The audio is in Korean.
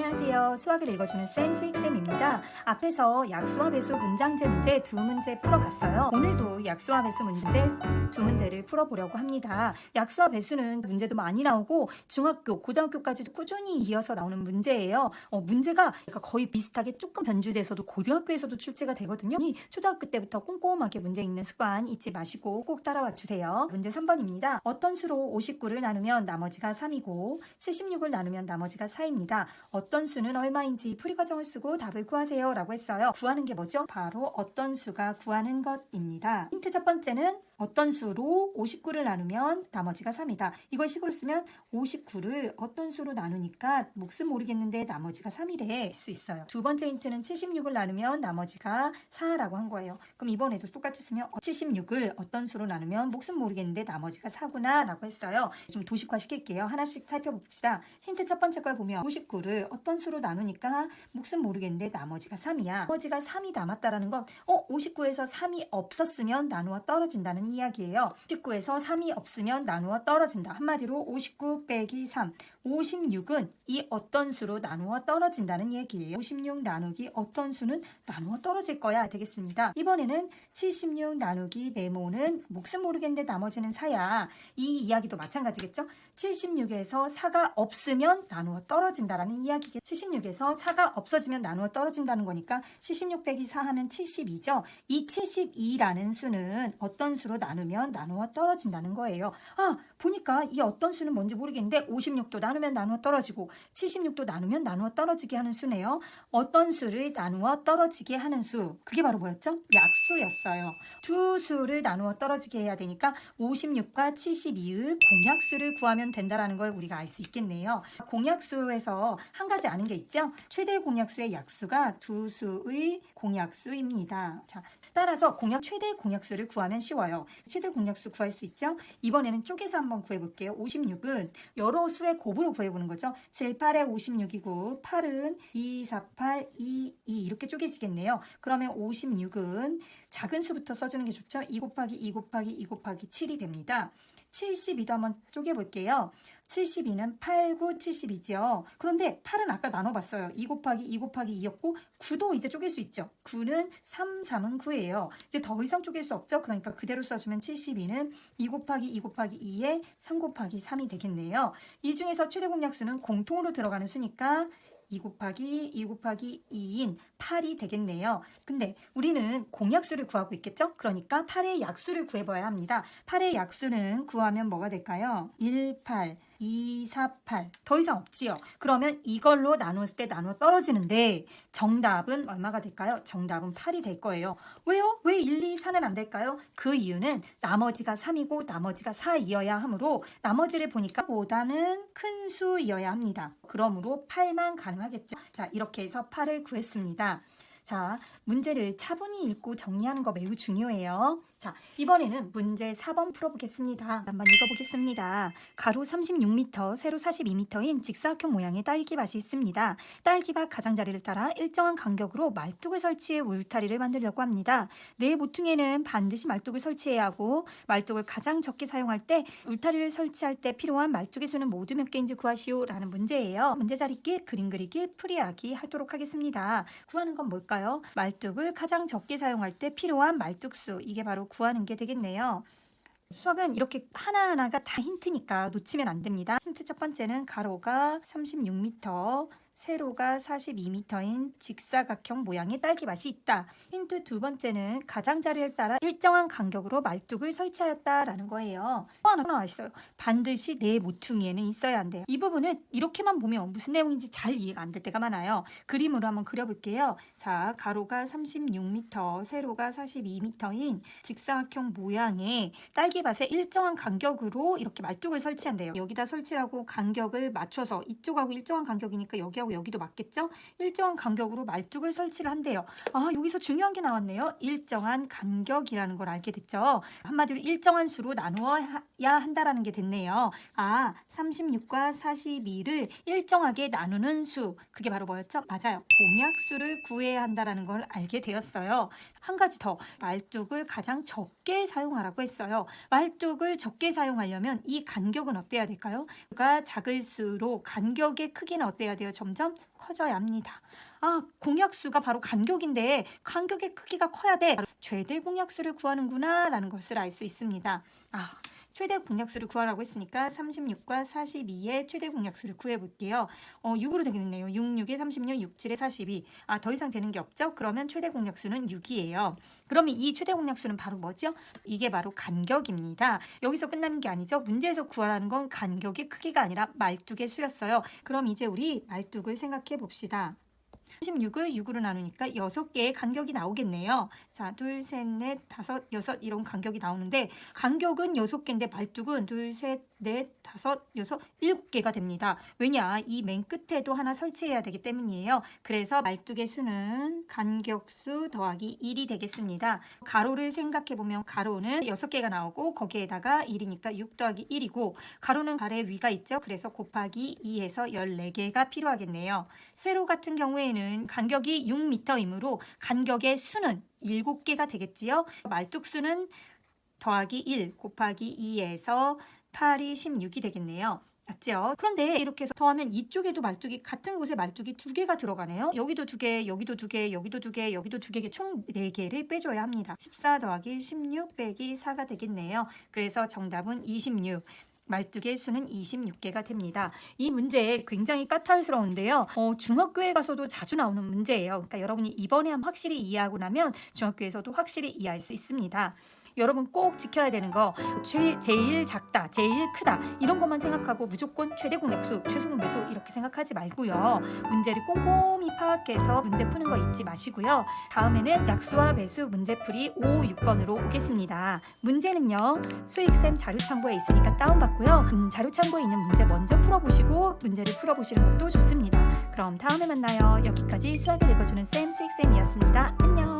안녕하세요. 수학을 읽어주는 쌤 수익쌤입니다. 앞에서 약수와 배수 문장제 문제 두 문제 풀어봤어요. 오늘도 약수와 배수 문제 두 문제를 풀어보려고 합니다. 약수와 배수는 문제도 많이 나오고 중학교, 고등학교까지도 꾸준히 이어서 나오는 문제예요. 어, 문제가 거의 비슷하게 조금 변주돼서도 고등학교에서도 출제가 되거든요. 이 초등학교 때부터 꼼꼼하게 문제 읽는 습관 잊지 마시고 꼭 따라와 주세요. 문제 3번입니다. 어떤 수로 59를 나누면 나머지가 3이고 76을 나누면 나머지가 4입니다. 어떤 수는 얼마인지 풀이 과정을 쓰고 답을 구하세요 라고 했어요. 구하는 게 뭐죠? 바로 어떤 수가 구하는 것입니다. 힌트 첫 번째는 어떤 수로 59를 나누면 나머지가 3이다. 이걸 식으로 쓰면 59를 어떤 수로 나누니까 몫은 모르겠는데 나머지가 3이래 수 있어요. 두 번째 힌트는 76을 나누면 나머지가 4라고 한 거예요. 그럼 이번에도 똑같이 쓰면 76을 어떤 수로 나누면 몫은 모르겠는데 나머지가 4구나 라고 했어요. 좀 도식화 시킬게요. 하나씩 살펴봅시다. 힌트 첫 번째 걸 보면 59를 어떤 수로 나누니까 몫은 모르겠는데 나머지가 3이야. 나머지가 3이 남았다라는 건 어, 59에서 3이 없었으면 나누어 떨어진다는 이야기예요. 59에서 3이 없으면 나누어 떨어진다. 한마디로 59 빼기 3. 56은 이 어떤 수로 나누어 떨어진다는 얘기예요. 56 나누기 어떤 수는 나누어 떨어질 거야 되겠습니다. 이번에는 76 나누기 네모는 몫은 모르겠는데 나머지는 4야. 이 이야기도 마찬가지겠죠? 76에서 4가 없으면 나누어 떨어진다라는 이야기 겠죠. 76에서 4가 없어지면 나누어 떨어진다는 거니까 76 빼기 4 하면 72죠. 이 72라는 수는 어떤 수로 나누면 나누어 떨어진다는 거예요. 아, 보니까 이 어떤 수는 뭔지 모르겠는데 56도 나누면 나누어 떨어지고 76도 나누면 나누어 떨어지게 하는 수네요. 어떤 수를 나누어 떨어지게 하는 수. 그게 바로 뭐였죠? 약수였어요. 두 수를 나누어 떨어지게 해야 되니까 56과 72의 공약수를 구하면 된다라는 걸 우리가 알 수 있겠네요. 공약수에서 한 가지 아는 게 있죠? 최대 공약수의 약수가 두 수의 공약수입니다. 자, 따라서 공약 최대 공약수를 구하면 쉬워요. 최대 공약수 구할 수 있죠? 이번에는 쪼개서 한번 구해볼게요. 56은 여러 수의 곱으로 구해보는 거죠. 7, 8에 56이고 8은 2, 4, 8, 2, 2 이렇게 쪼개지겠네요. 그러면 56은 작은 수부터 써주는 게 좋죠. 2 곱하기 2 곱하기 2 곱하기 7이 됩니다. 72도 한번 쪼개볼게요. 72는 8, 9, 72죠. 그런데 8은 아까 나눠봤어요. 2 곱하기 2 곱하기 2였고 9도 이제 쪼갤 수 있죠. 9는 3, 3은 9예요. 이제 더 이상 쪼갤 수 없죠. 그러니까 그대로 써주면 72는 2 곱하기 2 곱하기 2에 3 곱하기 3이 되겠네요. 이 중에서 최대 공약수는 공통으로 들어가는 수니까 2 곱하기 2 곱하기 2인 8이 되겠네요. 근데 우리는 공약수를 구하고 있겠죠? 그러니까 8의 약수를 구해봐야 합니다. 8의 약수는 구하면 뭐가 될까요? 1, 8, 2, 4, 8. 더 이상 없지요. 그러면 이걸로 나눴을 때 나눠 떨어지는데 정답은 얼마가 될까요? 정답은 8이 될 거예요. 왜요? 왜 1, 2, 4는 안 될까요? 그 이유는 나머지가 3이고 나머지가 4이어야 하므로 나머지를 보니까 보다는 큰 수이어야 합니다. 그러므로 8만 가능하겠죠. 자, 이렇게 해서 8을 구했습니다. 자, 문제를 차분히 읽고 정리하는 거 매우 중요해요. 자, 이번에는 문제 4번 풀어보겠습니다. 한번 읽어보겠습니다. 가로 36m, 세로 42m인 직사각형 모양의 딸기밭이 있습니다. 딸기밭 가장자리를 따라 일정한 간격으로 말뚝을 설치해 울타리를 만들려고 합니다. 내 모퉁이에는 반드시 말뚝을 설치해야 하고 말뚝을 가장 적게 사용할 때 울타리를 설치할 때 필요한 말뚝의 수는 모두 몇 개인지 구하시오 라는 문제예요. 문제 잘 읽기, 그림 그리기, 풀이하기 하도록 하겠습니다. 구하는 건 뭘까요? 말뚝을 가장 적게 사용할 때 필요한 말뚝수 이게 바로 구하는 게 되겠네요. 수학은 이렇게 하나하나가 다 힌트니까 놓치면 안 됩니다. 힌트 첫 번째는 가로가 36m, 세로가 42m인 직사각형 모양의 딸기밭이 있다. 힌트 두 번째는 가장자리를 따라 일정한 간격으로 말뚝을 설치하였다라는 거예요. 또 하나 나와 있어요. 반드시 내 모퉁이에는 있어야 한대요. 이 부분은 이렇게만 보면 무슨 내용인지 잘 이해가 안 될 때가 많아요. 그림으로 한번 그려볼게요. 자, 가로가 36m, 세로가 42m인 직사각형 모양의 딸기밭에 일정한 간격으로 이렇게 말뚝을 설치한대요. 여기다 설치하고 간격을 맞춰서 이쪽하고 일정한 간격이니까 여기하고 여기도 맞겠죠? 일정한 간격으로 말뚝을 설치를 한대요. 아, 여기서 중요한 게 나왔네요. 일정한 간격이라는 걸 알게 됐죠. 한마디로 일정한 수로 나누어야 한다라는 게 됐네요. 아, 36과 42를 일정하게 나누는 수. 그게 바로 뭐였죠? 맞아요. 공약수를 구해야 한다라는 걸 알게 되었어요. 한 가지 더. 말뚝을 가장 적게 사용하라고 했어요. 말뚝을 적게 사용하려면 이 간격은 어때야 될까요? 가 작을수록 간격의 크기는 어때야 돼요? 점점 점점 커져야 합니다. 아, 공약수가 바로 간격인데 간격의 크기가 커야 돼. 최대 공약수를 구하는구나 라는 것을 알 수 있습니다. 아, 최대 공약수를 구하라고 했으니까 36과 42의 최대 공약수를 구해볼게요. 어, 6으로 되겠네요. 6, 6에 36, 6, 7에 42. 아, 더 이상 되는 게 없죠? 그러면 최대 공약수는 6이에요. 그러면 이 최대 공약수는 바로 뭐죠? 이게 바로 간격입니다. 여기서 끝나는 게 아니죠. 문제에서 구하라는 건 간격의 크기가 아니라 말뚝의 수였어요. 그럼 이제 우리 말뚝을 생각해 봅시다. 36을 6으로 나누니까 6개의 간격이 나오겠네요. 자, 둘, 셋, 넷, 다섯, 여섯 이런 간격이 나오는데 간격은 6개인데 발뚝은 둘, 셋, 넷, 다섯, 여섯, 일곱 개가 됩니다. 왜냐? 이 맨 끝에도 하나 설치해야 되기 때문이에요. 그래서 말뚝의 수는 간격수 더하기 1이 되겠습니다. 가로를 생각해 보면 가로는 6개가 나오고 거기에다가 1이니까 6 더하기 1이고 가로는 가래 위가 있죠. 그래서 곱하기 2해서 14개가 필요하겠네요. 세로 같은 경우에는 간격이 6m이므로 간격의 수는 7개가 되겠지요. 말뚝수는 더하기 1 곱하기 2에서 8이 16이 되겠네요. 맞죠? 그런데 이렇게 해서 더하면 이쪽에도 말뚝이 같은 곳에 말뚝이 두 개가 들어가네요. 여기도 두 개, 여기도 두 개, 여기도 두 개, 여기도 두 개, 총 네 개를 빼줘야 합니다. 14 더하기 16 빼기 4가 되겠네요. 그래서 정답은 26. 말뚝의 수는 26개가 됩니다. 이 문제 굉장히 까탈스러운데요. 어, 중학교에 가서도 자주 나오는 문제예요. 그러니까 여러분이 이번에 확실히 이해하고 나면 중학교에서도 확실히 이해할 수 있습니다. 여러분 꼭 지켜야 되는 거 최, 제일 작다, 제일 크다 이런 것만 생각하고 무조건 최대 공약수, 최소 공배수 이렇게 생각하지 말고요. 문제를 꼼꼼히 파악해서 문제 푸는 거 잊지 마시고요. 다음에는 약수와 배수 문제풀이 5, 6번으로 오겠습니다. 문제는요. 수익쌤 자료 창고에 있으니까 다운받고요. 음, 자료 창고에 있는 문제 먼저 풀어보시고 문제를 풀어보시는 것도 좋습니다. 그럼 다음에 만나요. 여기까지 수학을 읽어주는 쌤 수익쌤이었습니다. 안녕.